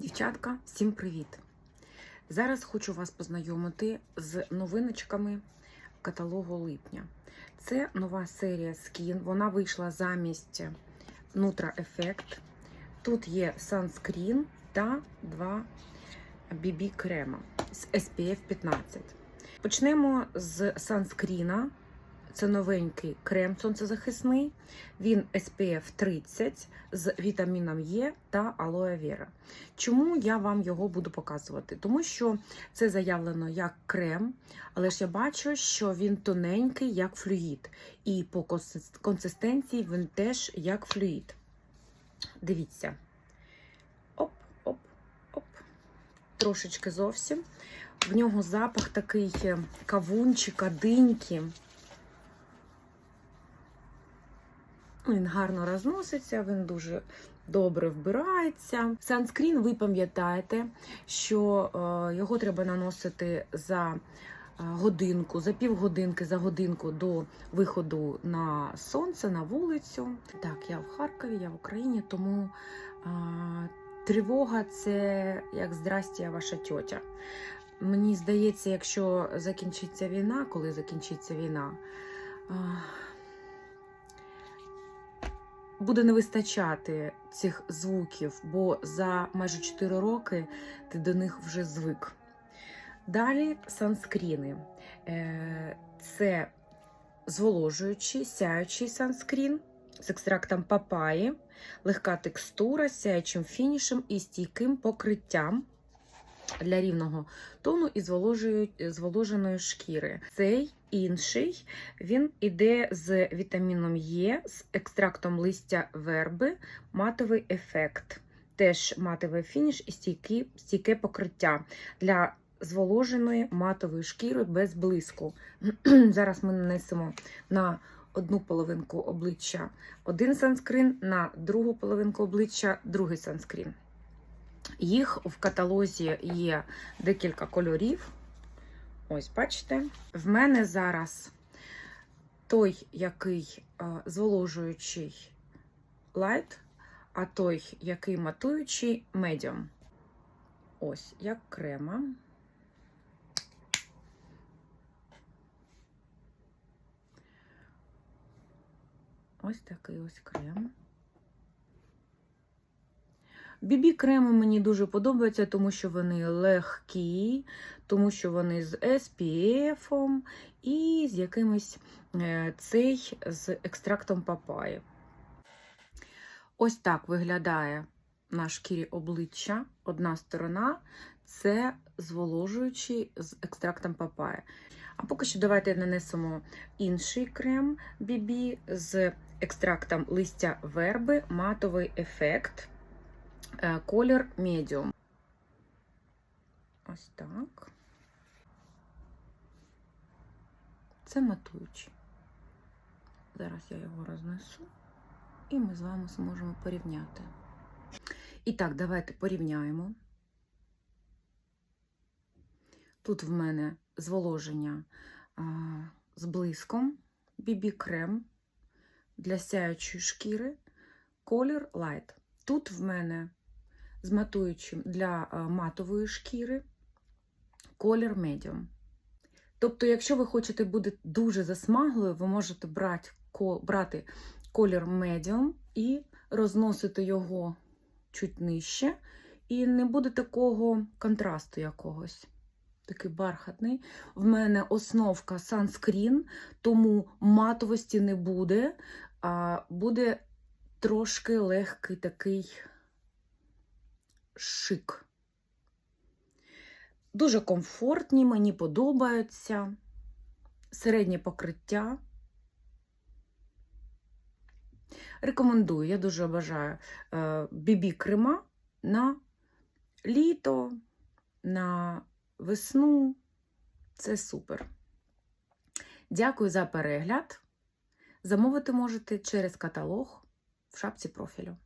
Дівчатка, всім привіт! Зараз хочу вас познайомити з новиночками каталогу липня. Це нова серія Skin. Вона вийшла замість Nutra Effect. Тут є санскрін та два BB крема з SPF 15. Почнемо з санскріна. Це новенький крем сонцезахисний. Він SPF 30 з вітаміном Е та алоe вера. Чому я вам його буду показувати? Тому що це заявлено як крем, але ж я бачу, що він тоненький, як флюїд. І по консистенції він теж як флюїд. Дивіться. Оп, оп, оп. Трошечки зовсім. В нього запах такий е, кавунчика, диньки. Він гарно розноситься, він дуже добре вбирається. Санскрін, ви пам'ятаєте, що е, його треба наносити за е, годинку, за півгодинки, за годинку до виходу на сонце, на вулицю. Так, я в Харкові, я в Україні, тому е, тривога це як здрасті, я ваша тьотя. Мені здається, якщо закінчиться війна, коли закінчиться війна. Буде не вистачати цих звуків, бо за майже 4 роки ти до них вже звик. Далі санскріни. Е, Це зволожуючий, сяючий санскрін з екстрактом папаї, легка текстура, сяючим фінішем і стійким покриттям для рівного тону і зволоженої шкіри. Цей інший він іде з вітаміном Е, з екстрактом листя верби, матовий ефект. Теж матовий фініш і стійкі, стійке покриття для зволоженої матової шкіри без блиску. Зараз ми нанесемо на одну половинку обличчя один санскрін, на другу половинку обличчя другий санскрін. Їх в каталозі є декілька кольорів. Ось, бачите, в мене зараз той, який е, зволожуючий лайт, а той, який матуючий медіум. Ось, як крема. Ось такий ось крем. Бібі креми мені дуже подобаються, тому що вони легкі, тому що вони з SPF і з якимось е, цей з екстрактом папаї. Ось так виглядає на шкірі обличчя. Одна сторона це зволожуючий з екстрактом папаї. А поки що давайте нанесемо інший крем BB з екстрактом листя верби, матовий ефект. Е, Колір медіум. Ось так. Це матуючий. Зараз я його рознесу, і ми з вами зможемо порівняти. І так, давайте порівняємо. Тут в мене зволоження а, з блиском, бібі-крем для сяючої шкіри, колір Light. Тут в мене з матуючим для матової шкіри колір Medium. Тобто, якщо ви хочете бути дуже засмаглою, ви можете брати, брати колір Medium і розносити його чуть нижче, і не буде такого контрасту якогось. Такий бархатний. В мене основка санскрін, тому матовості не буде, а буде трошки легкий такий шик. Дуже комфортні, мені подобаються. Середнє покриття. Рекомендую, я дуже бажаю бібі крема на літо, на весну. Це супер. Дякую за перегляд. Замовити можете через каталог в шапці профілю.